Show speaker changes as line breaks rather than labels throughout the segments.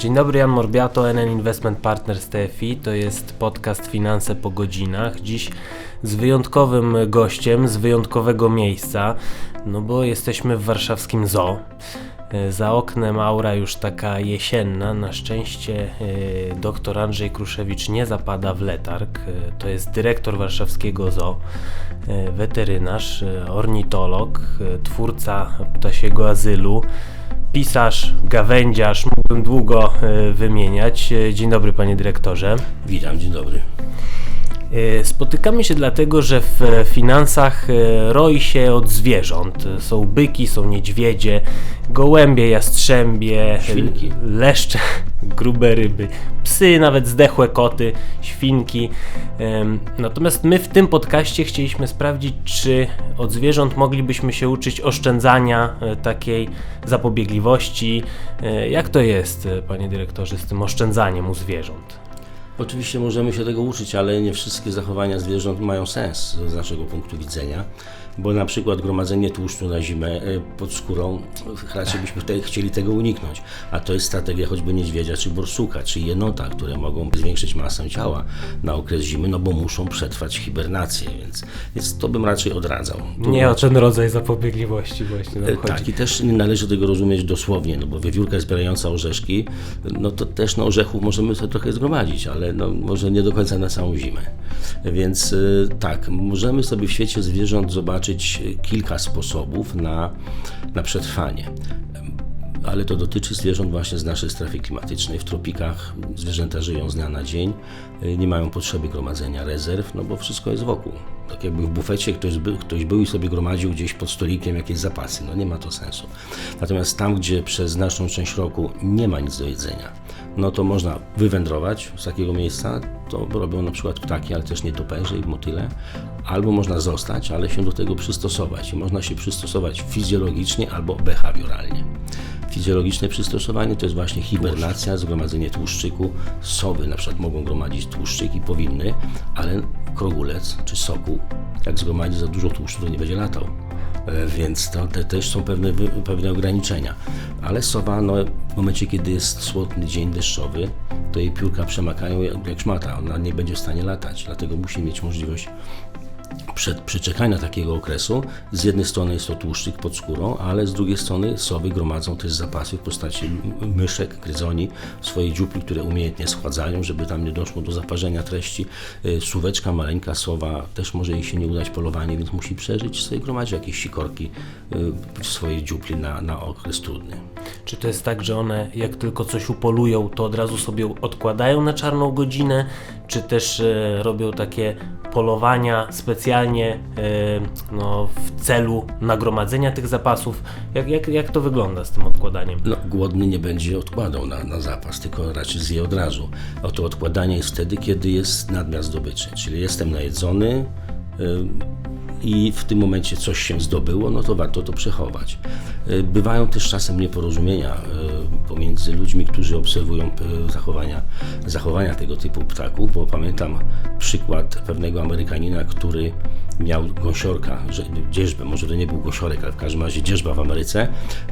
Dzień dobry, Jan Morbiato, NN Investment Partners TFI. To jest podcast Finanse po godzinach. Dziś z wyjątkowym gościem, z wyjątkowego miejsca, no bo jesteśmy w warszawskim zoo. E, Za oknem aura już taka jesienna. Na szczęście e, dr Andrzej Kruszewicz nie zapada w letarg. E, To jest dyrektor warszawskiego zoo, weterynarz, ornitolog, twórca ptasiego azylu, pisarz, gawędziarz. Mógłbym długo e, wymieniać. E, Dzień dobry, panie dyrektorze.
Witam, dzień dobry.
E, Spotykamy się dlatego, że w finansach e, roi się od zwierząt. Są byki, są niedźwiedzie, gołębie, jastrzębie,
Świnki.
leszcze, grube ryby, psy, nawet zdechłe koty, świnki. Natomiast my w tym podcaście chcieliśmy sprawdzić, czy od zwierząt moglibyśmy się uczyć oszczędzania e, takiej zapobiegliwości. Jak to jest, panie dyrektorze, z tym oszczędzaniem u zwierząt?
Oczywiście możemy się tego uczyć, ale nie wszystkie zachowania zwierząt mają sens z naszego punktu widzenia, bo na przykład gromadzenie tłuszczu na zimę e, pod skórą, raczej byśmy tutaj chcieli tego uniknąć, a to jest strategia choćby niedźwiedzia, czy borsuka, czy jenota, które mogą zwiększyć masę ciała na okres zimy, no bo muszą przetrwać hibernację, więc, więc to bym raczej odradzał. Tu
Nie o ten rodzaj zapobiegliwości właśnie nam
E,
chodzi.
Tak, i też nie należy tego rozumieć dosłownie, no bo wiewiórka zbierająca orzeszki, no to też no, orzechów możemy sobie trochę zgromadzić, ale no, może nie do końca na całą zimę. Więc y, tak, możemy sobie w świecie zwierząt zobaczyć y, kilka sposobów na, na przetrwanie. Ale to dotyczy zwierząt właśnie z naszej strefy klimatycznej. W tropikach zwierzęta żyją z dnia na dzień, nie mają potrzeby gromadzenia rezerw, no bo wszystko jest wokół. Tak jakby w bufecie ktoś, ktoś był i sobie gromadził gdzieś pod stolikiem jakieś zapasy. No nie ma to sensu. Natomiast tam, gdzie przez znaczną część roku nie ma nic do jedzenia, no to można wywędrować z takiego miejsca. To robią na przykład ptaki, ale też nietoperze i motyle. Albo można zostać, ale się do tego przystosować. I można się przystosować fizjologicznie albo behawioralnie. Fizjologiczne przystosowanie to jest właśnie hibernacja, zgromadzenie tłuszczyku. Sowy na przykład mogą gromadzić tłuszczyk i powinny, ale krogulec czy sokół, jak zgromadzi za dużo tłuszczu, to nie będzie latał. E, Więc to te też są pewne, pewne ograniczenia. Ale sowa, no, w momencie, kiedy jest słodny dzień deszczowy, to jej piórka przemakają jak szmata. Ona nie będzie w stanie latać, dlatego musi mieć możliwość przed przeczekania takiego okresu, z jednej strony jest to tłuszczyk pod skórą, ale z drugiej strony sowy gromadzą też zapasy w postaci myszek, gryzoni, swojej dziupli, które umiejętnie schładzają, żeby tam nie doszło do zaparzenia treści. Y, Suweczka, maleńka sowa, też może jej się nie udać polowanie, więc musi przeżyć, sobie gromadzi jakieś sikorki y, w swojej dziupli na, na okres trudny.
Czy to jest tak, że one jak tylko coś upolują, to od razu sobie odkładają na czarną godzinę, czy też e, robią takie polowania specjalnie e, no, w celu nagromadzenia tych zapasów? Jak, jak, jak to wygląda z tym odkładaniem?
No, głodny nie będzie odkładał na, na zapas, tylko raczej zje od razu. Oto odkładanie jest wtedy, kiedy jest nadmiar zdobyczy, czyli jestem najedzony y, i w tym momencie coś się zdobyło, no to warto to przechować. Y, Bywają też czasem nieporozumienia y, pomiędzy ludźmi, którzy obserwują y, zachowania, zachowania tego typu ptaków, bo pamiętam przykład pewnego Amerykanina, który miał gąsiorka, że, dzierżbę, może to nie był gąsiorek, ale w każdym razie dzierżba w Ameryce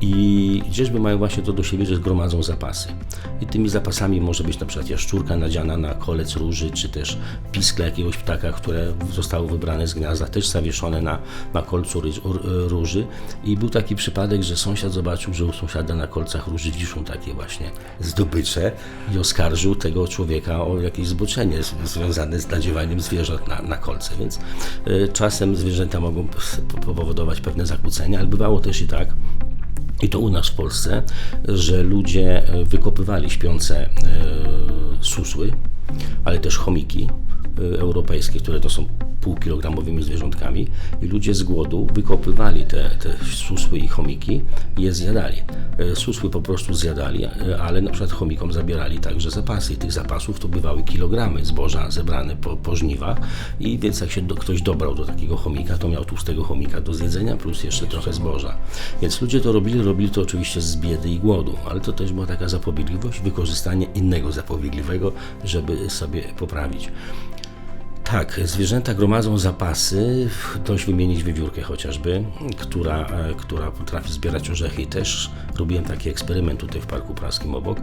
i dzierżby mają właśnie to do siebie, że zgromadzą zapasy. I tymi zapasami może być na przykład jaszczurka nadziana na kolec róży, czy też piskle jakiegoś ptaka, które zostało wybrane z gniazda, też zawieszone na, na kolcu róży. I był taki przypadek, że sąsiad zobaczył, że u sąsiada na kolcach róży wiszą takie właśnie zdobycze i oskarżył tego człowieka o jakieś zboczenie związane z nadziewaniem zwierząt na, na kolce. Więc y, czasem zwierzęta mogą powodować pewne zakłócenia, ale bywało też i tak, i to u nas w Polsce, że ludzie e, wykopywali śpiące e, susły, ale też chomiki e, europejskie, które to są półkilogramowymi zwierzątkami i ludzie z głodu wykopywali te, te susły i chomiki i je zjadali. E, Susły po prostu zjadali, e, ale na przykład chomikom zabierali także zapasy i tych zapasów to bywały kilogramy zboża zebrane po, po żniwach i więc jak się do, ktoś dobrał do takiego chomika, to miał tłustego chomika do zjedzenia plus jeszcze trochę zboża. Więc ludzie to robili, robili to oczywiście z biedy i głodu, ale to też była taka zapobiegliwość, wykorzystanie innego zapobiegliwego, żeby sobie poprawić. Tak, zwierzęta gromadzą zapasy, dość wymienić wiewiórkę chociażby, która, e, która potrafi zbierać orzechy. I też robiłem taki eksperyment tutaj w Parku Praskim obok,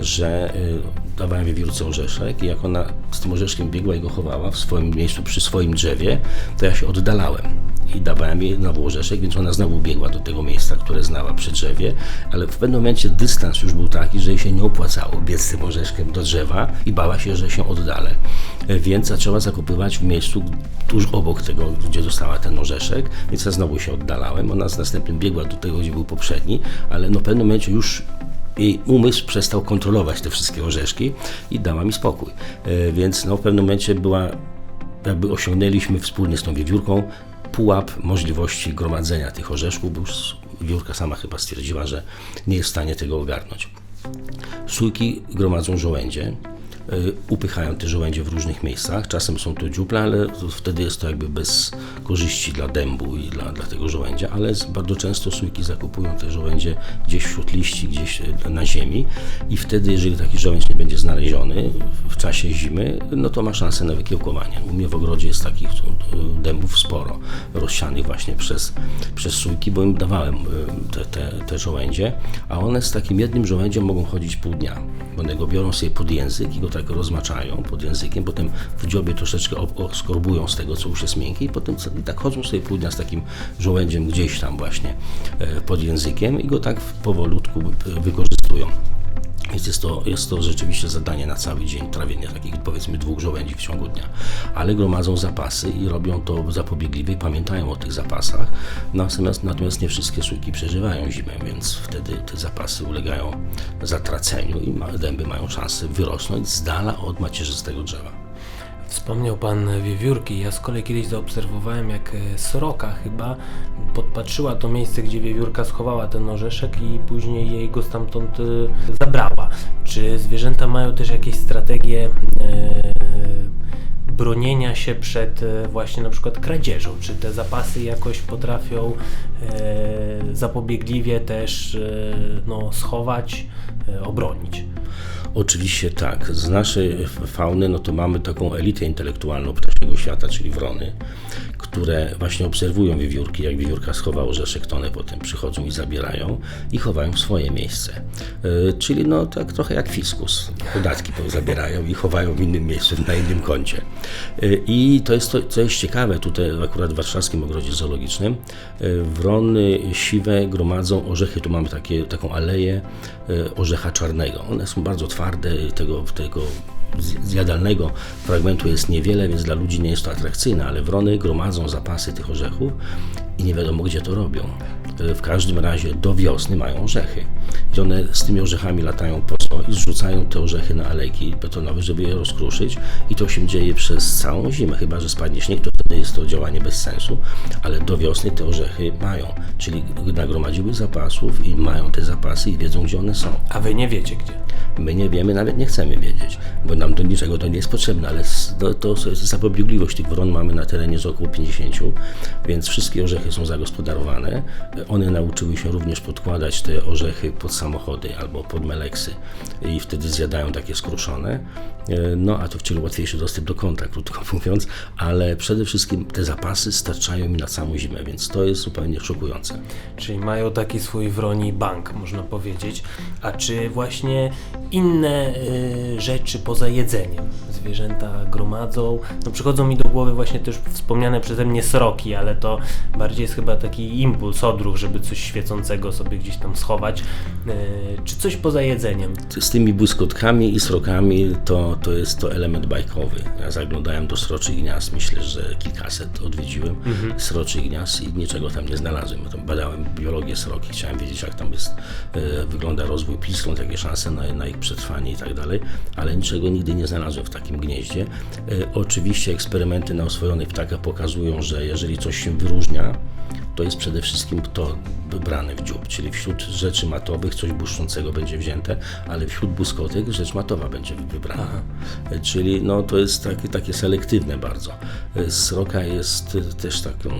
że y, dawałem wiewiórce orzeszek i jak ona z tym orzeszkiem biegła i go chowała w swoim miejscu, przy swoim drzewie, to ja się oddalałem i dawałem jej znowu orzeszek, więc ona znowu biegła do tego miejsca, które znała przy drzewie, ale w pewnym momencie dystans już był taki, że jej się nie opłacało biec tym orzeszkiem do drzewa i bała się, że się oddalę. E, Więc zaczęła zakopywać w miejscu tuż obok tego, gdzie została ten orzeszek, więc ja znowu się oddalałem. Ona z następnym biegła do tego, gdzie był poprzedni, ale no w pewnym momencie już jej umysł przestał kontrolować te wszystkie orzeszki i dała mi spokój. E, Więc no, w pewnym momencie była, jakby osiągnęliśmy wspólnie z tą wiewiórką pułap możliwości gromadzenia tych orzeszków, bo już sama chyba stwierdziła, że nie jest w stanie tego ogarnąć. Sójki gromadzą żołędzie, y, upychają te żołędzie w różnych miejscach. Czasem są to dziuple, ale wtedy jest to jakby bez korzyści dla dębu i dla, dla tego żołędzia, ale bardzo często sójki zakupują te żołędzie gdzieś wśród liści, gdzieś y, na ziemi i wtedy, jeżeli taki żołędź nie będzie znaleziony czasie zimy, no to ma szansę na wykiełkowanie. U mnie w ogrodzie jest takich dębów sporo, rozsianych właśnie przez, przez sójki, bo im dawałem y, te, te, te żołędzie, a one z takim jednym żołędziem mogą chodzić pół dnia. One go biorą sobie pod język i go tak rozmaczają pod językiem, potem w dziobie troszeczkę oskorbują z tego, co już jest miękkie i potem tak chodzą sobie pół dnia z takim żołędziem gdzieś tam właśnie e, pod językiem i go tak powolutku e, wykorzystują. Więc jest to, jest to rzeczywiście zadanie na cały dzień, trawienie takich powiedzmy dwóch żołędzi w ciągu dnia. Ale gromadzą zapasy i robią to zapobiegliwie i pamiętają o tych zapasach. Natomiast, natomiast nie wszystkie sójki przeżywają zimę, więc wtedy te zapasy ulegają zatraceniu i dęby mają szansę wyrosnąć z dala od macierzystego drzewa.
Wspomniał pan wiewiórki. Ja z kolei kiedyś zaobserwowałem, jak e, sroka chyba podpatrzyła to miejsce, gdzie wiewiórka schowała ten orzeszek i później jej go stamtąd e, zabrała. Czy zwierzęta mają też jakieś strategie e, bronienia się przed właśnie na przykład kradzieżą? Czy te zapasy jakoś potrafią zapobiegliwie też no, schować, obronić?
Oczywiście tak. Z naszej fauny no to mamy taką elitę intelektualną ptasiego świata, czyli wrony, które właśnie obserwują wiewiórki. Jak wiewiórka schowa orzeszek, to one potem przychodzą i zabierają i chowają w swoje miejsce. E, Czyli no tak trochę jak fiskus. Podatki po- zabierają i chowają w innym miejscu, na innym koncie. E, I to jest to, co jest ciekawe tutaj akurat w warszawskim ogrodzie zoologicznym. E, Wrony siwe gromadzą orzechy. Tu mamy takie, taką aleję orzecha czarnego. One są bardzo twarde, tego, tego zjadalnego fragmentu jest niewiele, więc dla ludzi nie jest to atrakcyjne, ale wrony gromadzą zapasy tych orzechów i nie wiadomo gdzie to robią. E, W każdym razie do wiosny mają orzechy. I one z tymi orzechami latają po zrzucają te orzechy na alejki betonowe, żeby je rozkruszyć. I to się dzieje przez całą zimę, chyba że spadnie śnieg, to wtedy jest to działanie bez sensu, ale do wiosny te orzechy mają. Czyli nagromadziły zapasów i mają te zapasy i wiedzą gdzie one są.
A wy nie wiecie gdzie.
My nie wiemy, nawet nie chcemy wiedzieć, bo nam do niczego to nie jest potrzebne, ale to, to jest zapobiegliwość tych wron mamy na terenie z około 50, więc wszystkie orzechy są zagospodarowane. One nauczyły się również podkładać te orzechy pod samochody albo pod meleksy i wtedy zjadają takie skruszone. E, No a to wciąż łatwiejszy dostęp do konta, krótko mówiąc, ale przede wszystkim te zapasy starczają mi na całą zimę, więc to jest zupełnie szokujące.
Czyli mają taki swój wroni bank, można powiedzieć. A czy właśnie inne y, rzeczy poza jedzeniem zwierzęta gromadzą? No przychodzą mi do głowy właśnie też wspomniane przeze mnie sroki, ale to bardziej jest chyba taki impuls, odruch, żeby coś świecącego sobie gdzieś tam schować. Y, czy coś poza jedzeniem?
Z tymi błyskotkami i srokami to, to jest to element bajkowy. Ja zaglądałem do sroczych gniazd, myślę, że kilkaset odwiedziłem sroczych gniazd i niczego tam nie znalazłem. Ja tam badałem biologię sroki, chciałem wiedzieć jak tam jest, e, wygląda rozwój piskląt, jakie szanse na, na ich przetrwanie i tak dalej, ale niczego nigdy nie znalazłem w takim gnieździe. E, oczywiście eksperymenty na oswojonych ptakach pokazują, że jeżeli coś się wyróżnia, to jest przede wszystkim to wybrane w dziób, czyli wśród rzeczy matowych coś błyszczącego będzie wzięte, ale wśród błyskotek rzecz matowa będzie wybrana. Czyli no, to jest takie, takie selektywne bardzo. Sroka jest też taką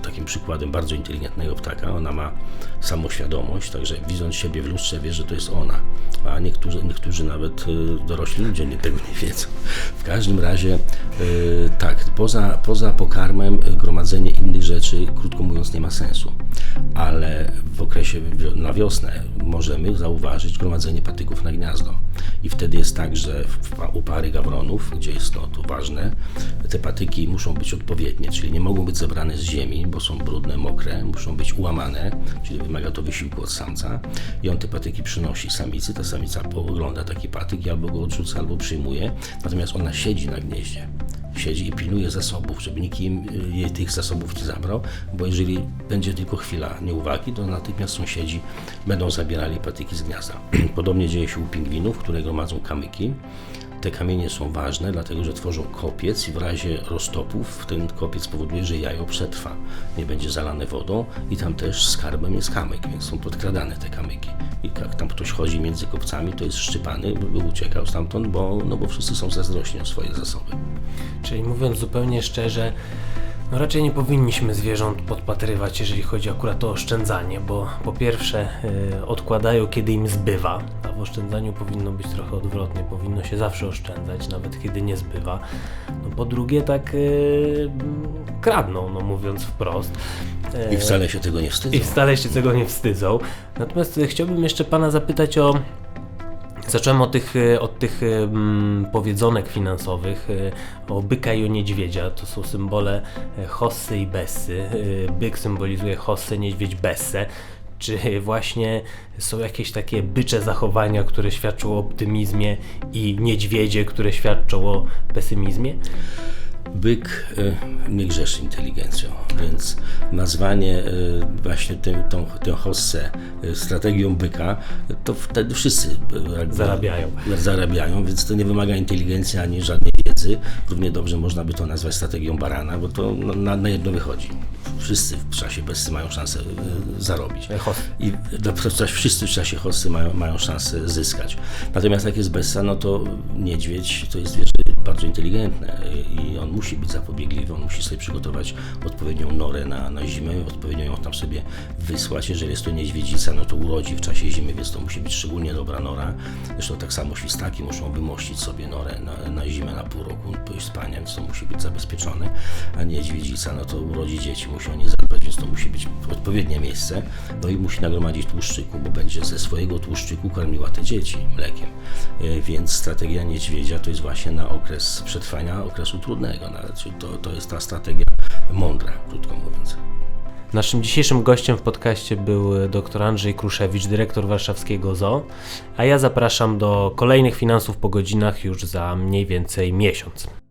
takim przykładem bardzo inteligentnego ptaka. Ona ma samoświadomość, także widząc siebie w lustrze wie, że to jest ona. A niektórzy, niektórzy nawet y, dorośli ludzie nie tego nie wiedzą. W każdym razie y, tak, poza, poza pokarmem y, gromadzenie innych rzeczy, krótko mówiąc, nie ma sensu. Ale w okresie na wiosnę możemy zauważyć gromadzenie patyków na gniazdo. I wtedy jest tak, że u pary gawronów, gdzie jest no, to ważne, te patyki muszą być odpowiednie, czyli nie mogą być zebrane z ziemi, bo są brudne, mokre, muszą być ułamane, czyli wymaga to wysiłku od samca. I on te patyki przynosi samicy, ta samica ogląda taki patyk i albo go odrzuca, albo przyjmuje, natomiast ona siedzi na gnieździe siedzi i pilnuje zasobów, żeby nikim y, jej tych zasobów nie zabrał, bo jeżeli będzie tylko chwila nieuwagi, to natychmiast sąsiedzi będą zabierali patyki z gniazda. Podobnie dzieje się u pingwinów, które gromadzą kamyki. Te kamienie są ważne, dlatego że tworzą kopiec i w razie roztopów ten kopiec powoduje, że jajo przetrwa, nie będzie zalane wodą i tam też skarbem jest kamyk, więc są podkradane te kamyki. I jak tam ktoś chodzi między kopcami, to jest szczypany, by uciekał stamtąd, bo, no bo wszyscy są zazdrośni o swoje zasoby.
Czyli mówiąc zupełnie szczerze, no raczej nie powinniśmy zwierząt podpatrywać, jeżeli chodzi akurat o oszczędzanie, bo po pierwsze y, odkładają kiedy im zbywa, a w oszczędzaniu powinno być trochę odwrotnie, powinno się zawsze oszczędzać, nawet kiedy nie zbywa. No po drugie tak y, kradną, no mówiąc wprost.
I wcale się tego nie wstydzą.
I wcale się tego nie wstydzą. Natomiast chciałbym jeszcze Pana zapytać o. Zacząłem od tych, od tych powiedzonek finansowych, y, o byka i o niedźwiedzia. To są symbole y, Hossy i Bessy. Byk symbolizuje Hossę, niedźwiedź Bessę. Czy właśnie są jakieś takie bycze zachowania, które świadczą o optymizmie i niedźwiedzie, które świadczą o pesymizmie?
Byk nie grzeszy inteligencją, więc nazwanie y, właśnie tym, tą, tę hossę y, strategią byka, to wtedy wszyscy jakby
Zarabiają.
zarabiają, więc to nie wymaga inteligencji ani żadnej wiedzy. Równie dobrze można by to nazwać strategią barana, bo to no, na, na jedno wychodzi. Wszyscy w czasie bezsy mają szansę y, zarobić.
Hossy.
I w czasie- wszyscy w czasie hossy mają, mają szansę zyskać. Natomiast jak jest bessa, no to niedźwiedź to jest zwierzę bardzo inteligentne i on musi być zapobiegliwy, on musi sobie przygotować odpowiednią norę na, na zimę, odpowiednio ją tam sobie wysłać. Jeżeli jest to niedźwiedzica, no to urodzi w czasie zimy, więc to musi być szczególnie dobra nora. Zresztą tak samo świstaki muszą wymościć sobie norę na, na zimę, na pół roku pójść spania, więc to musi być zabezpieczone. A niedźwiedzica, no to urodzi dzieci, musi o nie zadbać, więc to musi być odpowiednie miejsce. No i musi nagromadzić tłuszczyku, bo będzie ze swojego tłuszczyku karmiła te dzieci mlekiem. E, Więc strategia niedźwiedzia to jest właśnie na okres przetrwania okresu trudnego. Czyli to, to jest ta strategia mądra, krótko mówiąc.
Naszym dzisiejszym gościem w podcaście był dr Andrzej Kruszewicz, dyrektor warszawskiego ZOO, a ja zapraszam do kolejnych finansów po godzinach już za mniej więcej miesiąc.